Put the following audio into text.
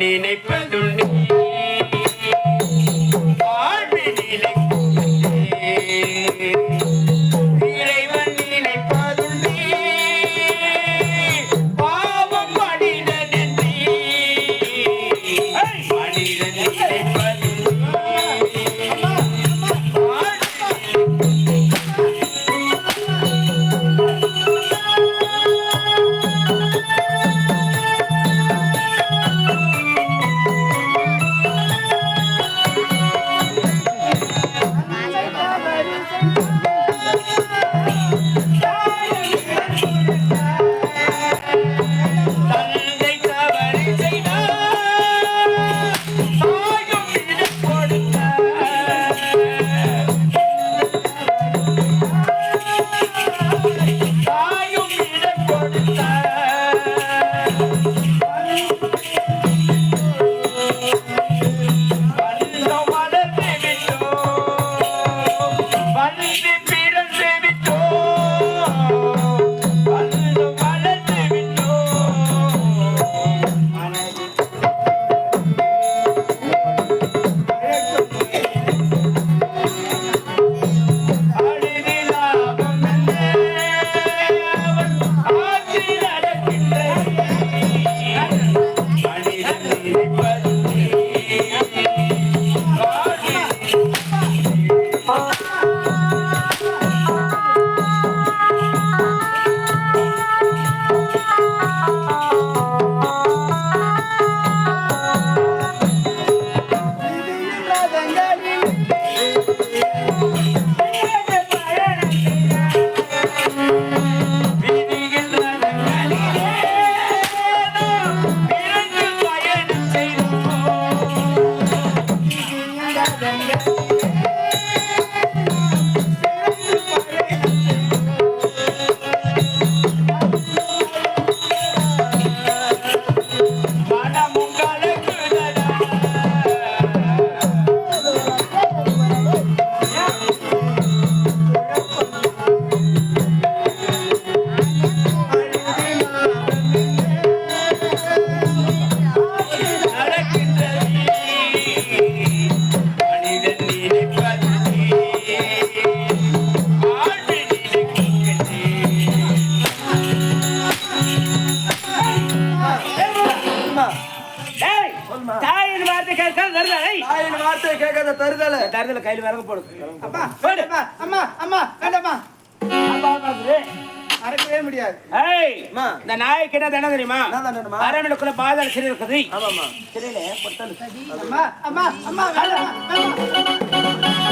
நினைப்பதுண்டு. Valeu! தாயின் வார்த்தை கேட்காத தருதலை. தாயின் வார்த்தை கேட்காத தருதல தருதலை கையில் விறகு போடு. அப்பா வேண்டாம்ப்பா. அம்மா அம்மா வேண்டாம்மா. மறக்கவே முடியாது ஏய். இந்த நாய்க்கு என்ன தண்டனை தெரியுமா? அரண்மனைக்குள்ள பாதாள சிறை இருக்குது ஆமாம்மா சிறையில பொட்டல் அம்மா அம்மா அம்மா வேண்டாம்மா வேண்டாம்மா